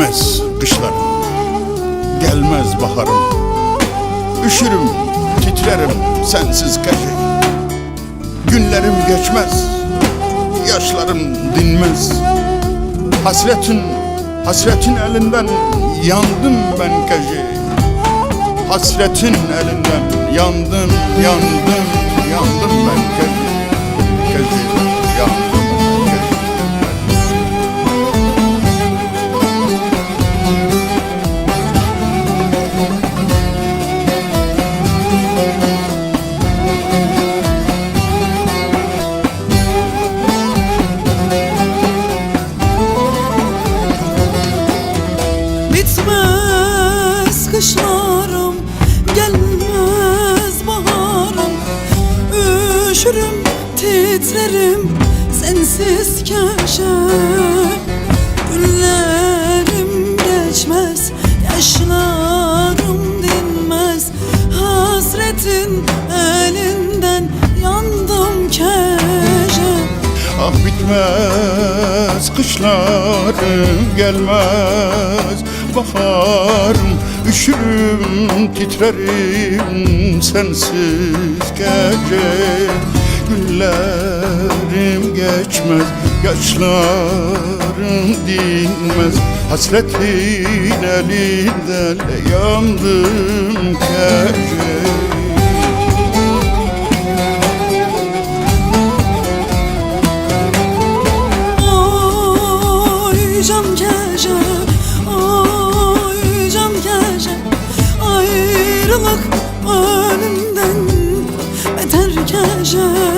Bitmez kışlarım Gelmez baharım. Üşürüm, titrerim sensiz gece. Günlerim geçmez Yaşlarım dinmez. Hasretin, hasretin elinden yandım ben gece. Hasretin elinden yandım, yandım, yandım ben gece. Gece yandım titrerim Sensiz köşe Günlerim geçmez Yaşlarım dinmez. Hasretin elinden Yandım keşe. Ah bitmez kışlarım gelmez. Baharım Üşürüm titrerim sensiz gece Günlerim geçmez yaşlarım dinmez. Hasretin elinden yandım gece Oy can gece.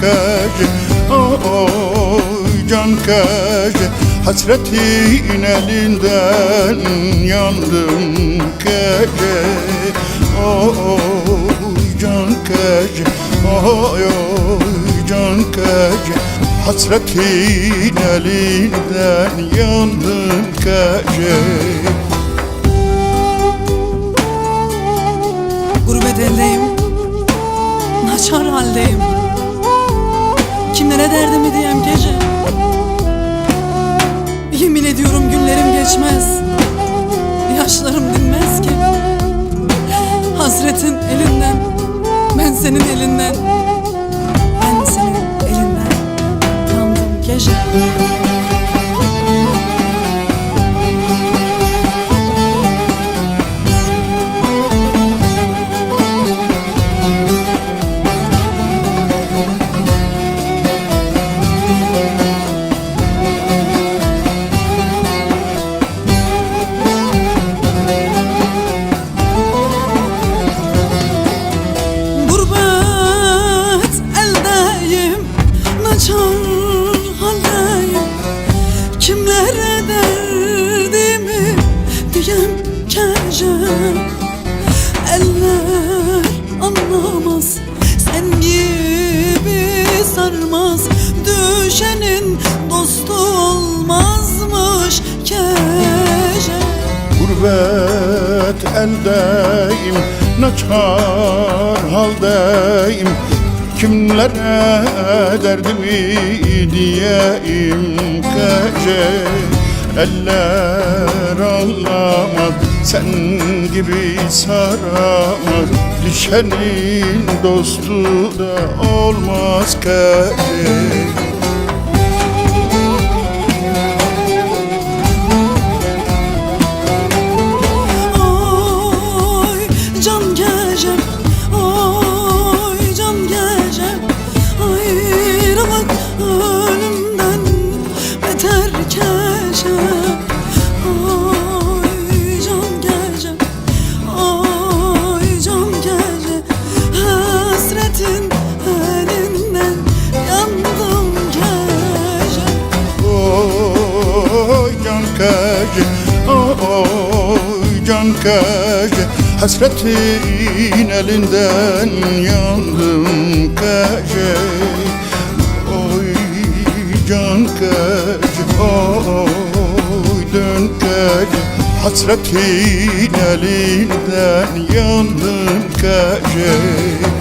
Kaje, oy can kaje Hasretin elinden yandım kaje Oy can kaje, oy oy can kaje Hasretin elinden yandım kaje Gurbet eldeyim Naçar haldeyim. Kimlere derdimi diyem gece? Yemin ediyorum günlerim geçmez. Yaşlarım dinmez ki. Hasretin elinden senin elinden. Ben senin elinden. Yandım gece Kimlere derdimi diyem gece Eller anlamaz Sen gibi sarmaz. Düşenin dostu olmazmış gece Gurbet eldeyim, naçar haldeyim Kimlere derdimi diyeyim gece Eller anlamaz, sen gibi saramaz. Düşenin dostu da olmaz gece kaje, oy can kaje Hasretin elinden yandım kaje Oy can kaje, oy dön kaje gece Hasretin elinden yandım gece